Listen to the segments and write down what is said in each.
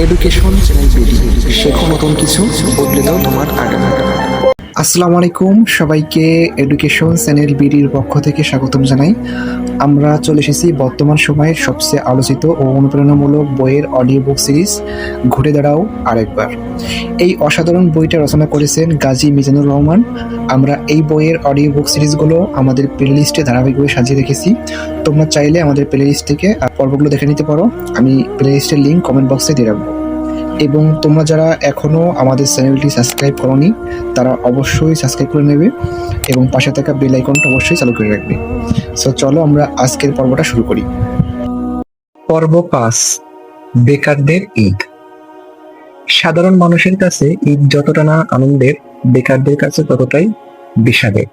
Education channel শেখো নতুন কিছু বদলে দাও তোমার আগামী আসসালামু আলাইকুম, সবাইকে এডুকেশন চ্যানেল বিডির পক্ষ থেকে স্বাগতম জানাই। আমরা চলে এসেছি বর্তমান সময়ের সবচেয়ে আলোচিত ও অনুপ্রেরণামূলক বইয়ের অডিও বুক সিরিজ ঘুরে দাঁড়াও আরেকবার। এই অসাধারণ বইটা রচনা করেছেন গাজী মিজানুর রহমান। আমরা এই বইয়ের অডিও বুক সিরিজগুলো আমাদের প্লেলিস্টে ধারাবাহিকভাবে সাজিয়ে রেখেছি। তোমরা চাইলে আমাদের প্লেলিস্ট থেকে আর পর্বগুলো দেখে নিতে পারো। আমি প্লেলিস্টের লিঙ্ক কমেন্ট বক্সে দিয়ে রাখব। এবং তোমরা যারা এখনও আমাদের চ্যানেলটি সাবস্ক্রাইব করনি, তারা অবশ্যই সাবস্ক্রাইব করে নেবে এবং পাশে থাকা বেল আইকনটা অবশ্যই চালু করে রাখবে। সো চলো আমরা আজকের পর্বটা শুরু করি। পর্ব পাঁচ, বেকারদের ঈদ। সাধারণ মানুষের কাছে ঈদ যতটা না আনন্দের, বেকারদের কাছে ততটাই বিষাদের।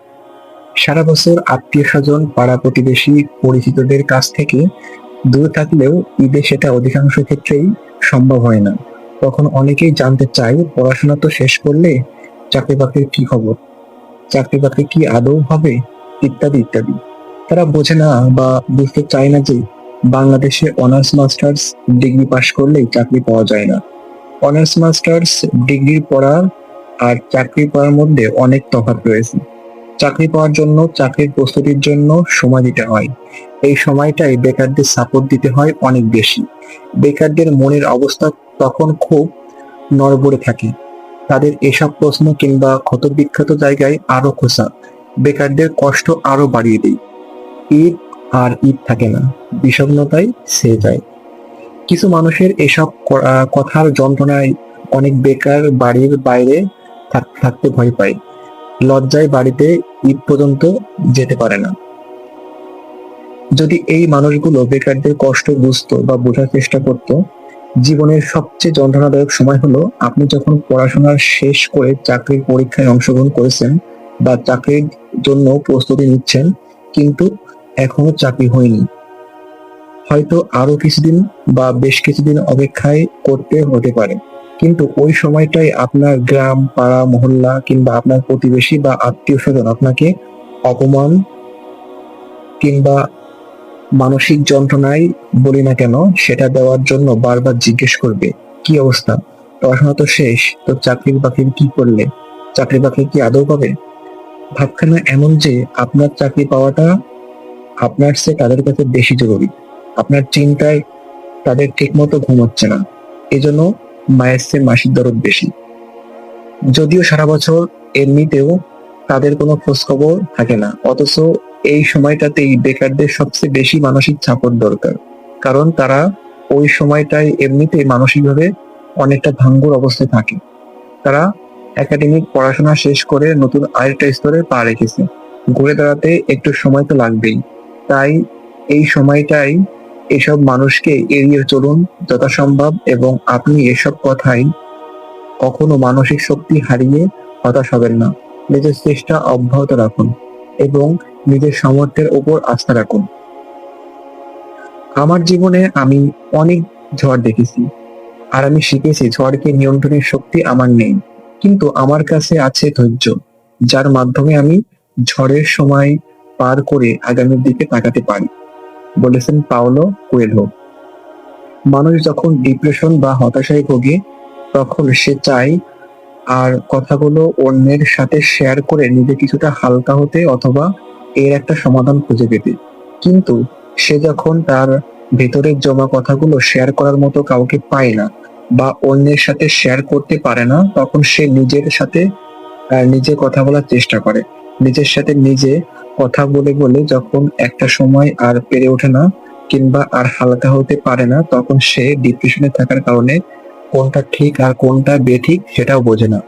সারা বছর আত্মীয় স্বজন, পাড়া প্রতিবেশী, পরিচিতদের কাছ থেকে দূরে থাকলেও ঈদে সেটা অধিকাংশ ক্ষেত্রেই সম্ভব হয় না। তখন অনেকেই জানতে চায়, পড়াশোনা তো শেষ করলে চাকরি বাকরির কি খবর? চাকরি বাকরি কি আদৌ হবে? ইত্যাদি ইত্যাদি। তারা বোঝে না বা বুঝতে চায় না যে বাংলাদেশে অনার্স মাস্টার্স ডিগ্রি পাশ করলেই চাকরি পাওয়া যায় না। অনার্স মাস্টার্স ডিগ্রি পড়ার আর চাকরি পাওয়ার মধ্যে অনেক তফাৎ রয়েছে। চাকরি পাওয়ার জন্য, চাকরির প্রস্তুতির জন্য সময় দিতে হয়। এই সময়টাই বেকারদের সাপোর্ট দিতে হয় অনেক বেশি। বেকারদের মনের অবস্থা তখন খুব নড়বড়ে থাকে। তাদের এসব প্রশ্ন কিংবা ক্ষতবিক্ষত জায়গায় আরও খোসা বেকারদের কষ্ট আরও বাড়িয়ে দেয়। ঈদ আর ঈদ থাকে না, বিষণ্ণতায় সে যায়। কিছু মানুষের এসব কথার যন্ত্রণায় অনেক বেকার বাড়ির বাইরে থাক- থাকতে ভয় পায়। লজ্জায় বাড়িতে ঈদ পর্যন্ত যেতে পারে না। যদি এই মানুষগুলো বেকারদের কষ্ট বুঝতো বা বোঝার চেষ্টা করত জীবনের সবচেয়ে যন্ত্রণাদায়ক সময় হলো আপনি যখন পড়াশোনা শেষ করে চাকরির পরীক্ষায় অংশগ্রহণ করেছেন বা চাকরির জন্য প্রস্তুতি নিচ্ছেন, কিন্তু এখনও চাকরি হয়নি। হয়তো আরও কিছুদিন বা বেশ কিছুদিন অপেক্ষায় করতে হতে পারে। কিন্তু ওই সময়টাই আপনার গ্রাম, পাড়া, মহল্লা কিংবা আপনার প্রতিবেশী বা আত্মীয় স্বজন আপনাকে অপমান কিংবা মানসিক যন্ত্রণায় বলি না কেন, সেটা দেওয়ার জন্য বারবার জিজ্ঞেস করবে, কি অবস্থা? পড়াশোনা তো শেষ, তো চাকরি বাকরি কি করলে? চাকরি বাকরি কি আদৌ পাবে ভাবখানা এমন যে আপনার চাকরি পাওয়াটা আপনার চেয়ে তাদের কাছে বেশি জরুরি। আপনার চিন্তায় তাদের ঠিকমতো ঘুমাচ্ছে না। এজন্য মায়ের চেয়ে মাসির দরদ বেশি। যদিও সারা বছর এমনিতেও তাদের কোনো খোঁজখবর থাকে না, অথচ এই সময়টাতেই বেকারদের সবচেয়ে বেশি মানসিক চাপর দরকার। কারণ তারা ওই সময়টায় এমনিতে মানসিকভাবে অনেকটা ভাঙ্গুর অবস্থায় থাকে। তারা একাডেমিক পড়াশোনা শেষ করে নতুন আরেকটা স্তরে পা রেখেছে। ঘুরে দাঁড়াতে একটু সময় তো লাগবেই। তাই এই সময়টাই এসব মানুষকে এড়িয়ে চলুন যথাসম্ভব এবং আপনি এসব কথাই কখনো মানসিক শক্তি হারিয়ে হতাশ হবেন না। নিজের চেষ্টা অব্যাহত রাখুন। এবং নিজের সামর্থ্যের উপর আস্থা রাখুন। আমার জীবনে আমি অনেক ঝড় দেখেছি আর আমি শিখেছি ঝড়কে নিয়ন্ত্রণের শক্তি আমার নেই। কিন্তু আমার কাছে আছে ধৈর্য, যার মাধ্যমে আমি ঝড়ের সময় পার করে আগামীর দিকে তাকাতে পারি, বলেছেন পাওলো কোয়েলহো মানুষ যখন ডিপ্রেশন বা হতাশায় ভোগে, তখন সে চায় আর কথাগুলো অন্যের সাথে শেয়ার করে নিজে কিছুটা হালকা হতে অথবা এর একটা সমাধান খুঁজে পেতে। কিন্তু সে যখন তার ভেতরের জমা কথাগুলো শেয়ার করার মতো কাউকে পায় না বা অন্যের সাথে শেয়ার করতে পারে না, তখন সে নিজের সাথে নিজে কথা বলার চেষ্টা করে। নিজের সাথে নিজে কথা বলে বলে যখন একটা সময় আর পেরে ওঠে না কিংবা আর হালকা হতে পারে না, তখন সে ডিপ্রেশনে থাকার কারণে কোনটা ঠিক আর কোনটা বেঠিক সেটাও বোঝে না।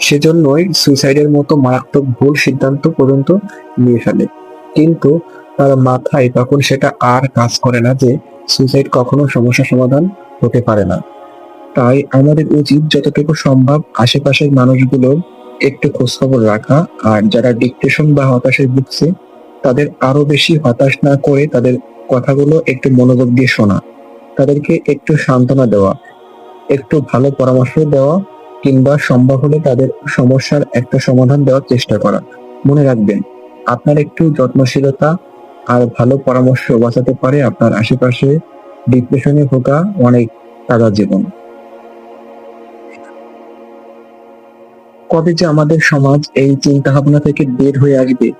সেজন্যই সুইসাইডের মতো মারাত্মক ভুল সিদ্ধান্ত পর্যন্ত নিয়ে ফেলে। কিন্তু তার মাথায় তখন সেটা আর কাজ করে না যে সুইসাইড কখনো সমস্যা সমাধান হতে পারে না। তাই আমাদের উচিত যতটুকু সম্ভব আশেপাশের মানুষগুলোর একটু খোঁজখবর রাখা আর যারা ডিপ্রেশন বা হতাশায় ভুগছে, তাদের আরও বেশি হতাশ না করে তাদের কথাগুলো একটু মনোযোগ দিয়ে শোনা। তাদেরকে একটু সান্ত্বনা দেওয়া একটু ভালো পরামর্শ দেওয়া কিংবা সম্ভব হলে তাদের সমস্যার একটা সমাধান দেওয়ার চেষ্টা করা। মনে রাখবেন, আপনার একটু যত্নশীলতা আর ভালো পরামর্শ বাঁচাতে পারে আপনার আশেপাশে ডিপ্রেশনে ভোগা অনেক তাজা জীবন। কবে যে আমাদের সমাজ এই চিন্তা ভাবনা থেকে বের হয়ে আসবে,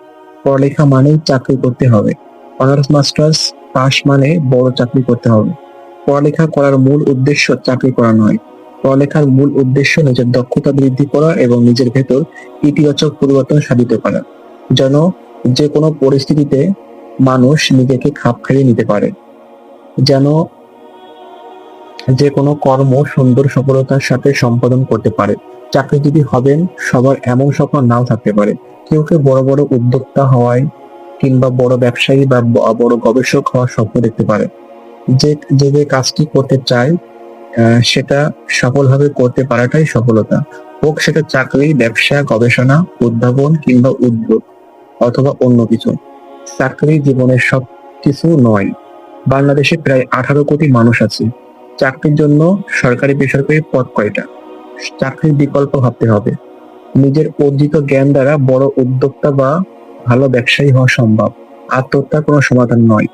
পড়ালেখা মানেই চাকরি করতে হবে। অনার্স, মাস্টার্স পাশ মানে বড় চাকরি করতে হবে। পড়ালেখা করার মূল উদ্দেশ্য চাকরি করা নয়। পড়ালেখার মূল উদ্দেশ্য নিজের দক্ষতা বৃদ্ধি করা এবং নিজের ভেতর ইতিবাচক পরিবর্তন সাধিত করা। যেন যে কোনো পরিস্থিতিতে মানুষ নিজেকে খাপ খাইয়ে নিতে পারে। যেন যে কোনো কর্ম সুন্দর সফলতার সাথে সম্পাদন করতে পারে। চাকরিজীবী হবেন, সবার এমন স্বপ্ন নাও থাকতে পারে। কেউ কেউ বড় বড় উদ্যোক্তা হওয়ায় কিংবা বড় ব্যবসায়ী বা, বড় গবেষক হওয়ার স্বপ্ন দেখতে পারে। যে যে যে কাজটি করতে চায় সেটা সফলভাবে করতে পারাটাই সফলতা। হোক সেটা চাকরি, ব্যবসা, গবেষণা, উদ্ভাবন কিংবা উদ্যোগ অথবা অন্য কিছু। চাকরি জীবনের সব কিছু নয়। বাংলাদেশে প্রায় আঠারো কোটি মানুষ আছে। চাকরির জন্য সরকারি বেসরকারি পদ কয়টা? চাকরির বিকল্প ভাবতে হবে। নিজের অর্জিত জ্ঞান দ্বারা বড় উদ্যোক্তা বা ভালো ব্যবসায়ী হওয়া সম্ভব। আত্মহত্যা কোনো সমাধান নয়।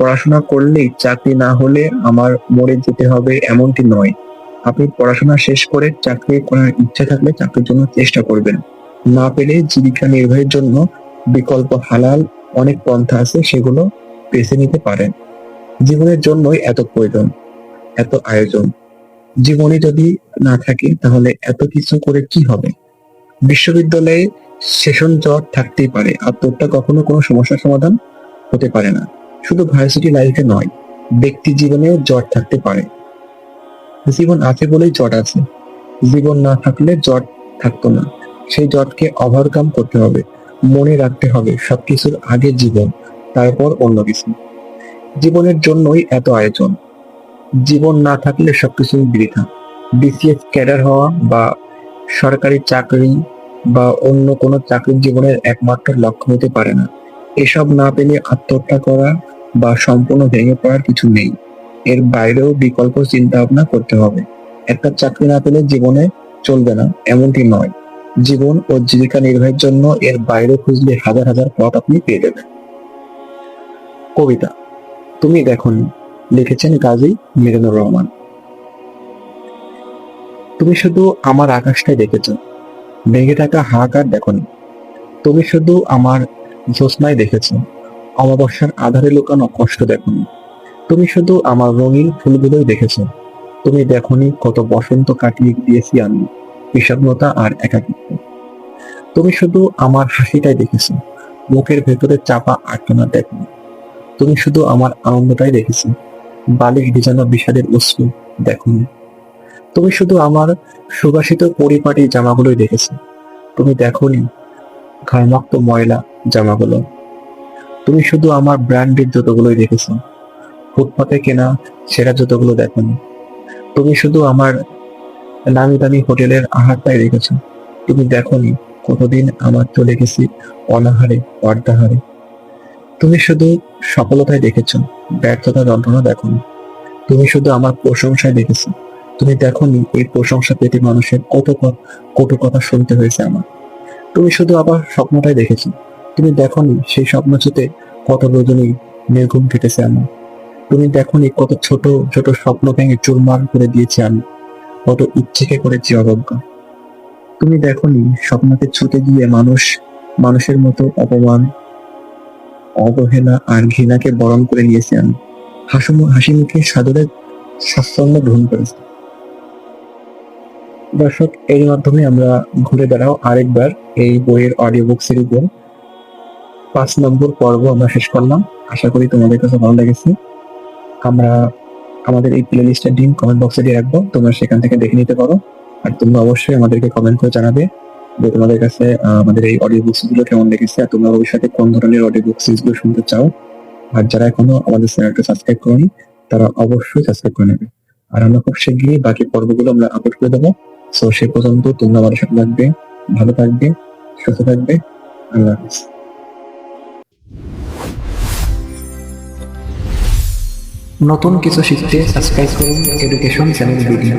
পড়াশোনা করলেই চাকরি না হলে আমার মরে যেতে হবে এমনটি নয়। আপনি পড়াশোনা শেষ করে চাকরি করার ইচ্ছা থাকলে চাকরির জন্য চেষ্টা করবেন। না পেলে জীবিকা নির্বাহের জন্য বিকল্প হালাল অনেক পন্থা আছে, সেগুলো বেছে নিতে পারেন। জীবনের জন্যই এত প্রয়োজন, এত আয়োজন। জীবনে যদি না থাকে, তাহলে এত কিছু করে কি হবে? বিশ্ববিদ্যালয়ে সেশন জট থাকতেই পারে, আত্মহত্যা কখনো কোনো সমস্যার সমাধান হতে পারে না। শুধু ভার্সিটি লাইফে নয়, ব্যক্তি জীবনেও জট থাকতে পারে। জীবন আছে বলেই জট আছে। জীবন না থাকলে জট থাকতো না। সেই জটকে ওভারকাম করতে হবে, মনে রাখতে হবে সবকিছুর আগে জীবন, তারপর অন্য কিছু। জীবনের জন্যই এত আয়োজন। জীবন না থাকলে সবকিছুই বৃথা। বিসিএস ক্যাডার হওয়া বা সরকারি চাকরি বা অন্য কোনো চাকরির জীবনের একমাত্র লক্ষ্য হতে পারে না। এসব না পেলে আত্মহত্যা করা বা সম্পূর্ণ ভেঙে পড়ার কিছু নেই। এর বাইরেও বিকল্প চিন্তা ভাবনা করতে হবে। একটা চাকরি না পেলে জীবনে চলবে না, এমনটি নয়। জীবন ও জীবিকা নির্বাহের জন্য এর বাইরে খুঁজলে হাজার হাজার পথ আপনি পেয়ে যাবেন। কবিতা। তুমি দেখনি, লিখেছেন কাজী মিজানুর রহমান। তুমি শুধু আমার আকাশটাই দেখেছ। ভেঙে থাকা হাহাকার দেখনি। তুমি শুধু আমার জ্যোৎস্নায় দেখেছ। অমাবস্যার আধারে লুকানো কষ্ট দেখনি। তুমি শুধু আমার রঙিন ফুলগুলোই দেখেছ। তুমি দেখনি কত বসন্ত কাটিয়ে দিয়েছি আমি। বিষণ্ণতা আর একাকিত্ব। তুমি শুধু আমার হাসিটাই দেখেছ। মুখের ভেতরে চাপা আটকানা দেখনি। তুমি শুধু আমার আনন্দটাই দেখেছ। বালিশ ভিজানো বিষাদের অশ্রু দেখনি। তুমি শুধু আমার সুবাসিত পরিপাটি জামাগুলোই দেখেছ। তুমি দেখনি ঘামাক্ত ময়লা জামাগুলো। তুমি শুধু আমার ব্র্যান্ডের জুতোগুলোই দেখেছ। ফুটপাতে কেনা সেরা জুতোগুলো দেখনি। তুমি শুধু আমার নামি দামি হোটেলের আহারটাই দেখেছ। তুমি দেখনি কতদিন আমার চলে গেছি অনাহারে, অর্ধাহারে। তুমি শুধু সফলতায় দেখেছ, ব্যর্থতা যন্ত্রণা দেখনি। তুমি শুধু আমার প্রশংসায় দেখেছ। তুমি দেখনি এই প্রশংসা পেতে মানুষের কত ক- কটু কথা শুনতে হয়েছে আমার। তুমি শুধু আবার স্বপ্নটাই দেখেছ। তুমি দেখনি সেই স্বপ্নচুতে কত রজনী নির্ঘুম কেটেছে আমার। তুমি দেখনি কত ছোট ছোট স্বপ্ন ভেঙে চুরমার করে দিয়েছি আমি। কত ইচ্ছেকে করেছি অবজ্ঞা। তুমি দেখনি স্বপ্নকে ছুটে গিয়ে মানুষ, মানুষের মতো অপমান, অবহেলা আর ঘৃণাকে বরণ করে নিয়েছি আমি। হাসি মুখে সাদরে স্বাচ্ছন্দ্য গ্রহণ করেছি। দর্শক এর মাধ্যমে আমরা ঘুরে বেড়াও আরেকবার এই বইয়ের অডিও বুক সিরিজের পাঁচ নম্বর পর্ব আমরা শেষ করলাম। আশা করি তোমাদের কাছে ভালো লেগেছে। আমরা আমাদের এই প্লে লিস্টের ডিম কমেন্ট বক্সে দিয়ে রাখব। তোমরা সেখান থেকে দেখে নিতে পারো। আর তোমরা অবশ্যই আমাদেরকে কমেন্ট করে জানাবে যে তোমাদের কাছে আমাদের এই অডিও বুকসগুলো কেমন লেগেছে আর তোমরা ভবিষ্যতে কোন ধরনের অডিও বুক সিরিজগুলো শুনতে চাও। আর যারা এখনও আমাদের চ্যানেলটা সাবস্ক্রাইব করনি, তারা অবশ্যই সাবস্ক্রাইব করে নেবে। আর আমরা খুব শীঘ্রই বাকি পর্বগুলো আমরা আপলোড করে দেবো। সো সে পর্যন্ত তোমরা আমার সাথে থাকবে, ভালো থাকবে, সুস্থ থাকবে। আল্লাহ হাফিজ। নতুন কিছু শিখতে সাবস্ক্রাইব করুন এডুকেশন চ্যানেল ভিডিও